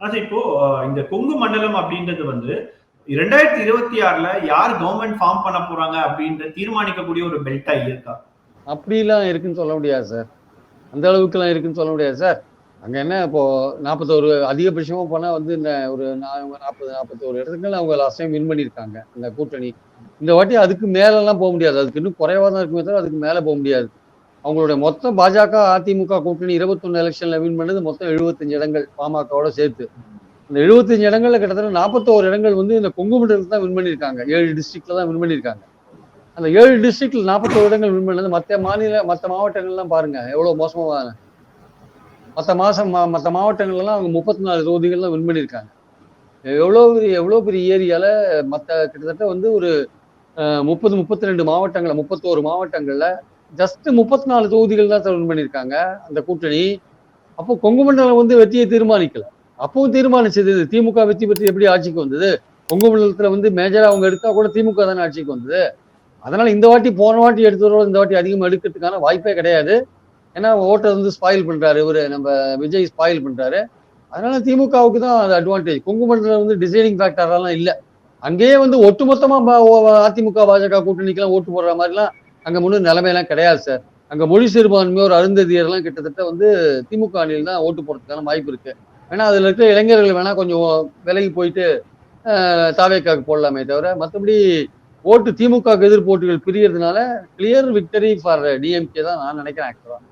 அது இப்போ இந்த கொங்கு மண்டலம் அப்படின்றது வந்து இரண்டாயிரத்தி இருபத்தி ஆறுல யார் கவர்மெண்ட் ஃபார்ம் பண்ண போறாங்க அப்படின்ற தீர்மானிக்கக்கூடிய ஒரு பெல்ட்டா இருக்கா? அப்படிலாம் இருக்குன்னு சொல்ல முடியாது சார் அந்த அளவுக்குலாம் இருக்குன்னு சொல்ல முடியாது சார் அங்கே என்ன இப்போ நாற்பத்தோரு அதிகபட்சமாக போனால் வந்து இந்த ஒரு நாற்பது நாற்பத்தோரு இடத்துக்குள்ள அவங்க லாஸ்ட் டைம் வின் பண்ணியிருக்காங்க இந்த கூட்டணி. இந்த வாட்டி அதுக்கு மேலெல்லாம் போக முடியாது. அதுக்கு இன்னும் குறைவாக தான் இருக்குமே தவிர அதுக்கு மேலே போக முடியாது. அவங்களுடைய மொத்த பாஜக அதிமுக கூட்டணி இருபத்தொன்னு எலெக்ஷன்ல வின் பண்ணது மொத்தம் எழுபத்தஞ்சு இடங்கள் பாமகவோட சேர்த்து. அந்த எழுபத்தஞ்சு இடங்கள்ல கிட்டத்தட்ட நாற்பத்தோரு இடங்கள் வந்து இந்த கொங்கு மண்டலத்தில் தான் வின் பண்ணியிருக்காங்க. ஏழு டிஸ்ட்ரிக்ட்ல தான் வின் பண்ணியிருக்காங்க. அந்த ஏழு டிஸ்ட்ரிக்ட்ல நாற்பத்தோரு இடங்கள் வின் பண்ணது மற்ற மாநில மற்ற மாவட்டங்கள்லாம் பாருங்க எவ்வளவு மோசமா மற்ற மாசம் மா- மற்ற மாவட்டங்கள்லாம் அவங்க முப்பத்தி நாலு தொகுதிகள்லாம் வின் பண்ணியிருக்காங்க. எவ்வளோ பெரிய எவ்வளோ பெரிய ஏரியால மற்ற கிட்டத்தட்ட வந்து ஒரு முப்பது முப்பத்தி ரெண்டு மாவட்டங்கள முப்பத்தோரு மாவட்டங்களில் ஜஸ்ட் முப்பத்தி நாலு தொகுதிகள் தான் வின் பண்ணியிருக்காங்க அந்த கூட்டணி. அப்போ கொங்கு மண்டலம் வந்து வெற்றியை தீர்மானிக்கல. அப்பவும் தீர்மானிச்சது இது. திமுக வெற்றி பெற்று எப்படி ஆட்சிக்கு வந்தது? கொங்கு மண்டலத்துல வந்து மேஜரா அவங்க எடுத்தா கூட திமுக தானே ஆட்சிக்கு வந்தது. அதனால இந்த வாட்டி போன வாட்டி எடுத்துறோம் இந்த வாட்டி அதிகமாக எடுக்கிறதுக்கான வாய்ப்பே கிடையாது. ஏன்னா ஓட்டை வந்து ஸ்பாயில் பண்றாரு இவரு நம்ம விஜய் ஸ்பாயில் பண்றாரு. அதனால திமுகவுக்கு தான் அது அட்வான்டேஜ் கொங்கு மண்டலம் வந்து டிசைடிங் ஃபேக்டர்லாம் இல்லை. அங்கேயே வந்து ஒட்டுமொத்தமா அதிமுக பாஜக கூட்டணிக்கெல்லாம் ஓட்டு போடுற மாதிரிலாம் அங்க முன்னு நிலைமையெல்லாம் கிடையாது சார். அங்கே மொழி சிறுபான்மையோர் அருந்ததியர்லாம் கிட்டத்தட்ட வந்து திமுக அணியில் தான் ஓட்டு போடுறதுக்கான வாய்ப்பு இருக்கு. ஏன்னா அதில் இருக்கிற இளைஞர்கள் வேணால் கொஞ்சம் விலகி போயிட்டு தாவேக்காக்கு போடலாமே தவிர மற்றபடி ஓட்டு திமுக எதிர்போட்டிகள் பிரியறதுனால கிளியர் விக்டரி ஃபார் டிஎம்கே தான் நான் நினைக்கிறேன் ஆக்சுவலாக